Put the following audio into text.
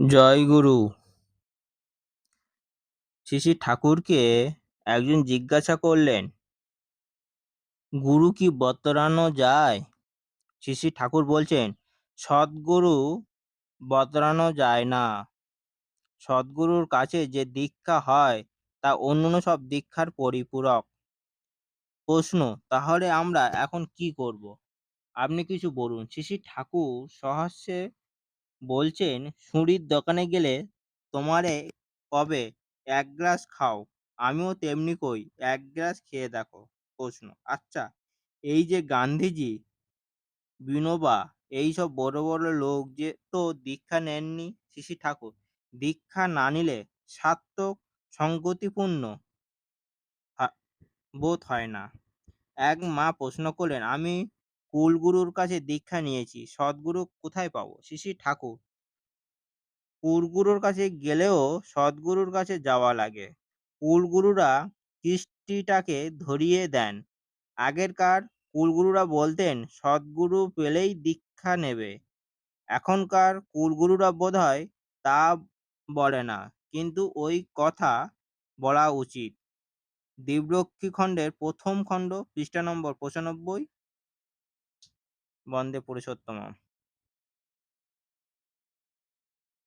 জয়গুরু শ্রী শ্রী ঠাকুরকে একজন জিজ্ঞাসা করলেন, গুরু কি বতরানো যায়? শ্রী ঠাকুর বলছেন, সদ্গুরু বতরানো যায় না। সদ্গুরুর কাছে যে দীক্ষা হয়, তা অন্য সব দীক্ষার পরিপূরক। প্রশ্ন, তাহলে আমরা এখন কি করব? আপনি কিছু বলুন। শ্রী ঠাকুর সহাস্যে বলছেন, সুঁড়ির দোকানে গেলে তোমারে কবে এক গ্লাস খাও? আমিও তেমনি কই, এক গ্লাস খেয়ে দেখো। প্রশ্ন। আচ্ছা এই যে গান্ধীজি, বিনোবা, এইসব বড় বড় লোক যে তো দীক্ষা নেননি শ্রী ঠাকুর, দীক্ষা না নিলে সার্থক সংগতিপূর্ণ বোধ হয় না। এক মা প্রশ্ন করলেন, আমি কুলগুরুর কাছে দীক্ষা নিয়েছি, সদ্গুরু কোথায় পাবো? শ্রী শ্রী ঠাকুর। কুলগুরুর কাছে গেলেও সদ্গুরুর কাছে যাওয়া লাগে। কুলগুরুরা কৃষ্টিটাকে ধরিয়ে দেন। আগেরকার কুলগুরুরা বলতেন, সদ্গুরু পেলেই দীক্ষা নেবে। এখনকার কুলগুরুরা বোধহয় তা বলে না, কিন্তু ওই কথা বলা উচিত। দিব্যরক্ষী খণ্ডের প্রথম খণ্ড, পৃষ্ঠা নম্বর পঁচানব্বই বন্দে পুরুষোত্তম